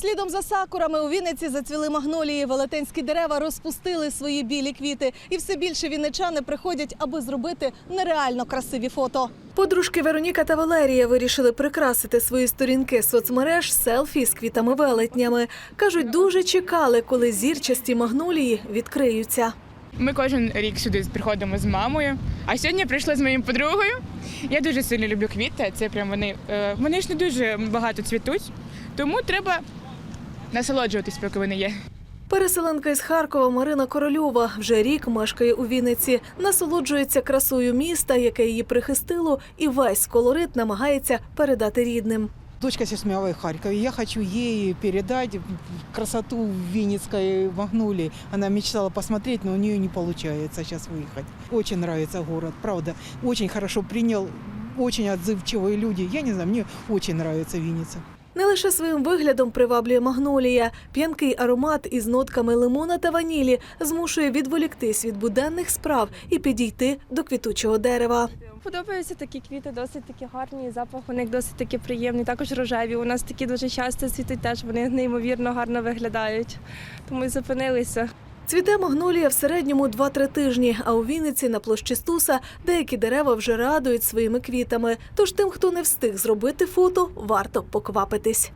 Слідом за сакурами у Вінниці зацвіли магнолії. Велетенські дерева розпустили свої білі квіти. І все більше вінничани приходять, аби зробити нереально красиві фото. Подружки Вероніка та Валерія вирішили прикрасити свої сторінки соцмереж селфі з квітами велетнями. Кажуть, дуже чекали, коли зірчасті магнолії відкриються. Ми кожен рік сюди приходимо з мамою. А сьогодні прийшла з моєю подругою. Я дуже сильно люблю квіти. Це прям вони, е, вони ж не дуже багато цвітуть, тому треба насолоджуватись, поки вони є. Переселенка із Харкова Марина Корольова вже рік мешкає у Вінниці, насолоджується красою міста, яке її прихистило, і весь колорит намагається передати рідним. Дочка сейчас у меня в Харькове. Я хочу ей передать красоту Винницкой магнолии. Она мечтала посмотреть, но у нее не получается сейчас выехать. Очень нравится город, правда. Очень хорошо принял, очень отзывчивые люди. Я не знаю, мне очень нравится Винница. Не лише своїм виглядом приваблює магнолія, п'янкий аромат із нотками лимона та ванілі змушує відволіктись від буденних справ і підійти до квітучого дерева. Подобаються такі квіти, досить такі гарні, запах у них досить таки приємний. Також рожеві. У нас такі дуже часто світить теж, вони неймовірно гарно виглядають. Тому і зупинилися. Цвіте магнолія в середньому 2-3 тижні, а у Вінниці на площі Стуса деякі дерева вже радують своїми квітами. Тож тим, хто не встиг зробити фото, варто поквапитись.